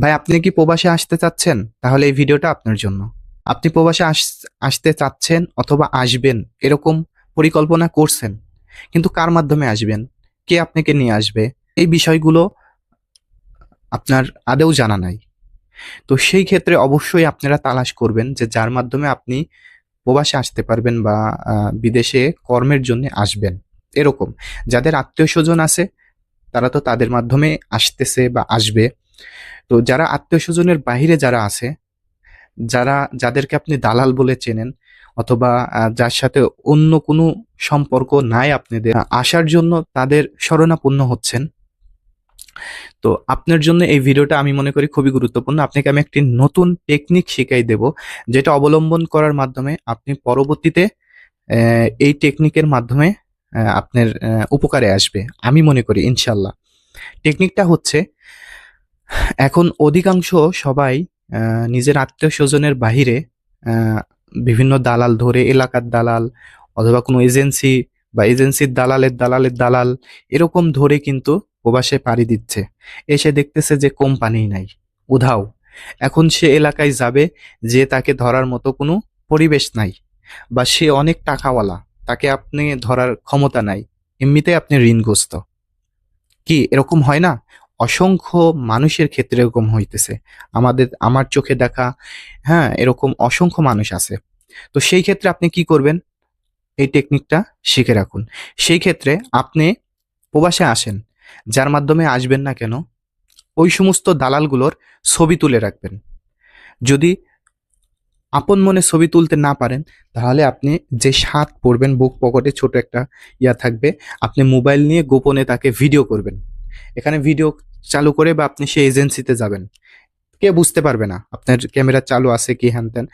ভাই, আপনি কি প্রবাসে আসতে চাচ্ছেন? তাহলে এই ভিডিওটা আপনার জন্য। আপনি প্রবাসে আস- আসতে চাচ্ছেন অথবা আসবেন, এরকম পরিকল্পনা করছেন, কিন্তু কার মাধ্যমে আসবেন? কে আপনাকে নিয়ে আসবে? এই বিষয়গুলো আপনার আদেও জানা নাই। তো সেই ক্ষেত্রে অবশ্যই আপনারা তালাশ করবেন যে যার মাধ্যমে আপনি প্রবাসে আসতে পারবেন বা বিদেশে কর্মের জন্য আসবেন, এরকম। যাদের আত্মীয় স্বজন আছে, তারা তো তাদের মাধ্যমে আসতেছে বা আসবে। তো যারা আত্মীয় স্বজনের বাহিরে যারা আছে, যারা, যাদেরকে আপনি দালাল বলে চেনেন অথবা যার সাথে অন্য কোনো সম্পর্ক নাই আপনাদের, আসার জন্য তাদের শরণাপন্ন হচ্ছেন, তো আপনার জন্য এই ভিডিওটা আমি মনে করি খুবই গুরুত্বপূর্ণ। আপনাকে আমি একটি নতুন টেকনিক শিখাই দেব, যেটা অবলম্বন করার মাধ্যমে আপনি পরবর্তীতে এই টেকনিকের মাধ্যমে আপনার উপকারে আসবে, আমি মনে করি ইনশাল্লাহ টেকনিকটা হচ্ছে এখন অধিকাংশ সবাই নিজের আত্মীয় স্বজনের বাহিরে বিভিন্ন দালাল ধরে, এলাকার দালাল অথবা কোনো এজেন্সি বা এজেন্সির দালালের দালালের দালাল এরকম ধরে কিন্তু প্রবাসে পাড়ি দিচ্ছে। এসে দেখতেছে যে কোম্পানি নাই, উধাও। এখন সে এলাকায় যাবে যে তাকে ধরার মতো কোনো পরিবেশ নাই বা সে অনেক টাকাওয়ালা, তাকে আপনি ধরার ক্ষমতা নাই এমনিতে আপনি ঋণগ্রস্ত। কি এরকম হয় না? অসংখ্য মানুষের ক্ষেত্রে এরকম হইতেছে। আমাদের, আমার চোখে দেখা হ্যাঁ এরকম অসংখ্য মানুষ আছে। তো সেই ক্ষেত্রে আপনি কি করবেন? এই টেকনিকটা শিখে রাখুন। সেই ক্ষেত্রে আপনি প্রবাসে আসেন, যার মাধ্যমে আসবেন না কেন, ওই সমস্ত দালালগুলোর ছবি তুলে রাখবেন। যদি আপন মনে ছবি তুলতে না পারেন, তাহলে আপনি যে শার্ট পরবেন, বুক পকেটে ছোট একটা ইয়া থাকবে, আপনি মোবাইল নিয়ে গোপনে তাকে ভিডিও করবেন। এখানে ভিডিও চালু করে বা আপনি সেই এজেন্সিতে যাবেন। কে বুঝতে পারবে না, আপনার ক্যামেরা চালু আছে কি হ্যান ত্যান।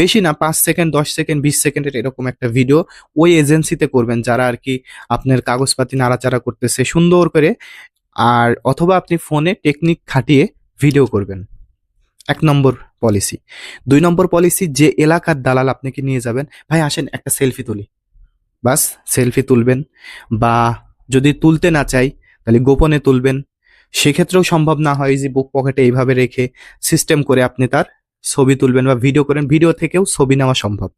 বেশি না, পাঁচ সেকেন্ড দশ সেকেন্ড বিশ সেকেন্ডের এরকম একটা ভিডিও ওই এজেন্সিতে করবেন যারা আর কি আপনার কাগজপাতি নাড়াচাড়া করতেছে সুন্দর করে, আর অথবা আপনি ফোনে টেকনিক খাটিয়ে ভিডিও করবেন। এক নম্বর পলিসি দুই নম্বর পলিসি যে এলাকার দালাল আপনাকে নিয়ে যাবেন, ভাই, আসেন, একটা সেলফি তুলি। বাস সেলফি তুলবেন। বা যদি তুলতে না চাই তাহলে গোপনে তুলবেন। সেক্ষেত্রেও সম্ভব না হয় যে বুক পকেটে এইভাবে রেখে সিস্টেম করে আপনি তার ছবি তুলবেন বা ভিডিও করেন। ভিডিও থেকেও ছবি নেওয়া সম্ভব।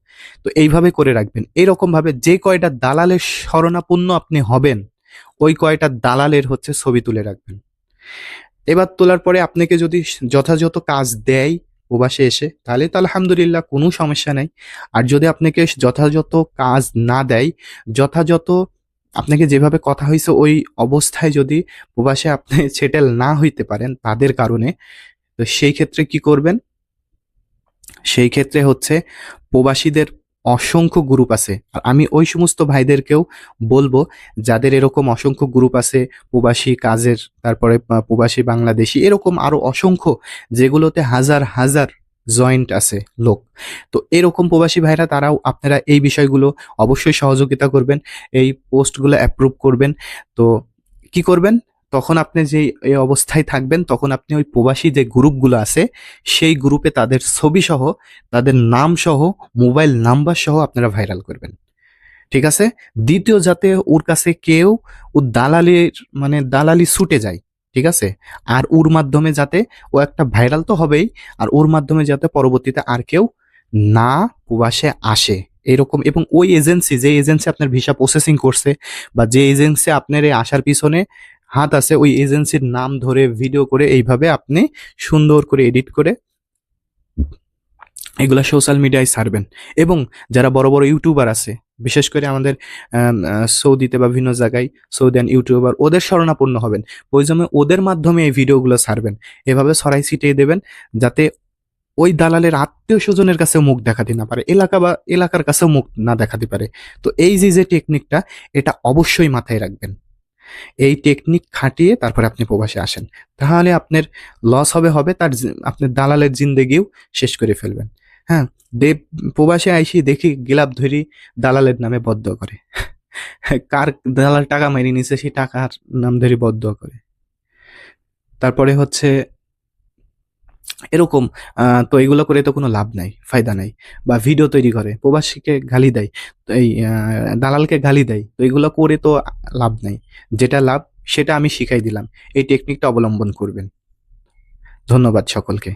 তো এইভাবে করে রাখবেন। এরকম ভাবে যে কয়টা দালালের শরণাপন্ন আপনি হবেন, ওই কয়টা দালালের হচ্ছে ছবি তুলে রাখবেন। এবার তোলার পরে আপনাকে যদি যথাযথ কাজ দেয় প্রবাসে এসে, তাহলে তো আলহামদুলিল্লাহ কোনো সমস্যা নাই। আর যদি আপনাকে যথাযথ কাজ না দেয়, যথাযথ আপনাকে যেভাবে কথা হয়েছে ওই অবস্থায় যদি প্রবাসে আপনি সেটেল না হইতে পারেন তাদের কারণে, তো সেই ক্ষেত্রে কি করবেন? সেই ক্ষেত্রে হচ্ছে প্রবাসীদের অসংখ্য গ্রুপ আছে। আর আমি ওই সমস্ত ভাইদেরকেও বলব, যাদের এরকম অসংখ্য গ্রুপ আছে, প্রবাসী কাজের, তারপরে প্রবাসী বাংলাদেশি, এরকম আরও অসংখ্য, যেগুলোতে হাজার হাজার জয়েন্ট আছে লোক। তো এরকম প্রবাসী ভাইরা, তারাও আপনারা এই বিষয়গুলো অবশ্যই সহযোগিতা করবেন, এই পোস্টগুলো অ্যাপ্রুভ করবেন। তো কি করবেন? তখন আপনি যে এই অবস্থায় থাকবেন, তখন আপনি ওই প্রবাসী যে গ্রুপগুলো আছে, সেই গ্রুপে তাদের ছবি সহ তাদের নাম সহ মোবাইল নাম্বার সহ আপনারা ভাইরাল করবেন। ঠিক আছে? দ্বিতীয় যাতে ওর কাছে কেউ ও দালালির মানে দালালি ছুটে যায় ঠিক আছে? আর ওর মাধ্যমে যাতে ও একটা ভাইরাল তো হবেই, আর ওর মাধ্যমে যাতে পরবর্তীতে আর কেউ না প্রবাসে আসে। এরকম, এবং ওই এজেন্সি যে এজেন্সি আপনার ভিসা প্রসেসিং করছে বা যে এজেন্সি আপনার এই আসার পিছনে হাত আছে, ওই এজেন্সির নাম ধরে ভিডিও করে এইভাবে আপনি সুন্দর করে এডিট করে এগুলা সোশ্যাল মিডিয়ায় ছাড়বেন এবং যারা বড় বড় ইউটিউবার আছে বিশেষ করে আমাদের সৌদিতে বা বিভিন্ন জায়গায় সৌদিয়ান ইউটিউবার ওদের শরণাপন্ন হবেন। প্রয়োজনে ওদের মাধ্যমে এই ভিডিওগুলো ছাড়বেন। এভাবে ছড়াই ছিটিয়ে দেবেন যাতে ওই দালালের আত্মীয় স্বজনের কাছে মুখ দেখাতে না পারে, এলাকা বা এলাকার কাছেও মুখ না দেখাতে পারে। তো এই যে যে টেকনিকটা এটা অবশ্যই মাথায় রাখবেন। এই টেকনিক খাটিয়ে তারপরে আপনি প্রবাসে আসেন। তাহলে আপনার লস হবে হবে তার আপনার দালালের জিন্দেগিও শেষ করে ফেলবেন। হ্যাঁ দেব প্রবাসে আইসি, দেখি গিলাপ ধরি, দালালের নামে বদ্ধ করে। কার দালাল টাকা মেরে নিছে, সেই টাকার নাম ধরে বদ্ধ করে। তারপরে হচ্ছে, এরকম তো এগুলো করে তো কোনো লাভ নাই, ফায়দা নাই। বা ভিডিও তৈরি করে, প্রবাসীকে গালি দেয়, তো এই দালালকে গালি দেয়, তো এগুলো করে তো লাভ নাই। যেটা লাভ, সেটা আমি শিখাই দিলাম। এই টেকনিকটা অবলম্বন করবেন। ধন্যবাদ সকলকে।